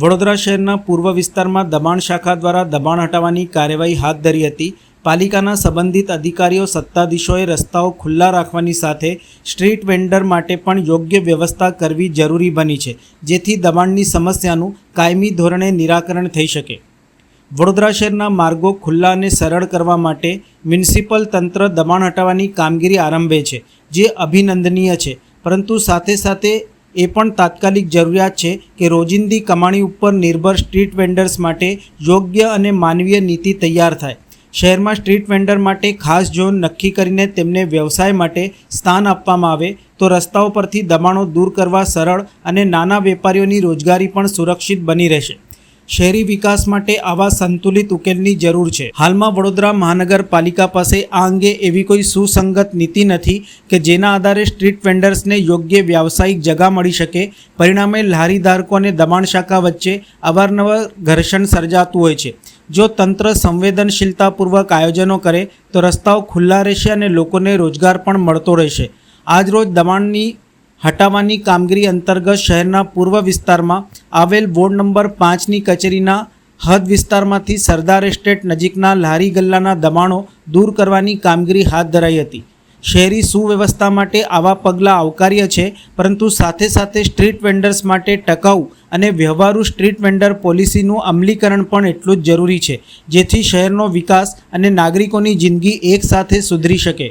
વડોદરા શહેરના પૂર્વ વિસ્તારમાં દબાણ શાખા દ્વારા દબાણ હટાવવાની કાર્યવાહી હાથ ધરી હતી. પાલિકાના સંબંધિત અધિકારીઓ, સત્તાધીશોએ રસ્તાઓ ખુલ્લા રાખવાની સાથે સ્ટ્રીટ વેન્ડર માટે પણ યોગ્ય વ્યવસ્થા કરવી જરૂરી બની છે, જેથી દબાણની સમસ્યાનું કાયમી ધોરણે નિરાકરણ થઈ શકે. વડોદરા શહેરના માર્ગો ખુલ્લા અને સરળ કરવા માટે મ્યુનિસિપલ તંત્ર દબાણ હટાવવાની કામગીરી આરંભે છે, જે અભિનંદનીય છે. પરંતુ સાથે સાથે એ પણ તાત્કાલિક જરૂરિયાત છે કે રોજિંદી કમાણી ઉપર નિર્ભર સ્ટ્રીટ વેન્ડર્સ માટે યોગ્ય અને માનવીય નીતિ તૈયાર થાય. શહેરમાં સ્ટ્રીટ વેન્ડર માટે ખાસ ઝોન નક્કી કરીને તેમને વ્યવસાય માટે સ્થાન આપવામાં આવે તો રસ્તાઓ પરથી દબાણો દૂર કરવા સરળ અને નાના વેપારીઓની રોજગારી પણ સુરક્ષિત બની રહેશે. શહેરી વિકાસ માટે આવા સંતુલિત ઉકેલની જરૂર છે. હાલમાં વડોદરા મહાનગરપાલિકા પાસે આ અંગે એવી કોઈ સુસંગત નીતિ નથી કે જેના આધારે સ્ટ્રીટ વેન્ડર્સને યોગ્ય વ્યાવસાયિક જગા મળી શકે. પરિણામે લારી ધારકો અને દબાણ શાખા વચ્ચે અવારનવાર ઘર્ષણ સર્જાતું હોય છે. જો તંત્ર સંવેદનશીલતાપૂર્વક આયોજનો કરે, તો રસ્તાઓ ખુલ્લા રહેશે અને લોકોને રોજગાર પણ મળતો રહેશે. આજરોજ દબાણની હટાવવાની કામગીરી અંતર્ગત શહેરના પૂર્વ વિસ્તારમાં આવેલ વોર્ડ નંબર પાંચની કચેરીના હદ વિસ્તારમાંથી સરદાર એસ્ટેટ નજીકના લારી ગલ્લાના દબાણો દૂર કરવાની કામગીરી હાથ ધરાઈ હતી. શહેરી સુવ્યવસ્થા માટે આવા પગલાં આવકાર્ય છે, પરંતુ સાથે સાથે સ્ટ્રીટ વેન્ડર્સ માટે ટકાઉ અને વ્યવહારુ સ્ટ્રીટ વેન્ડર પોલિસીનું અમલીકરણ પણ એટલું જ જરૂરી છે, જેથી શહેરનો વિકાસ અને નાગરિકોની જિંદગી એકસાથે સુધરી શકે.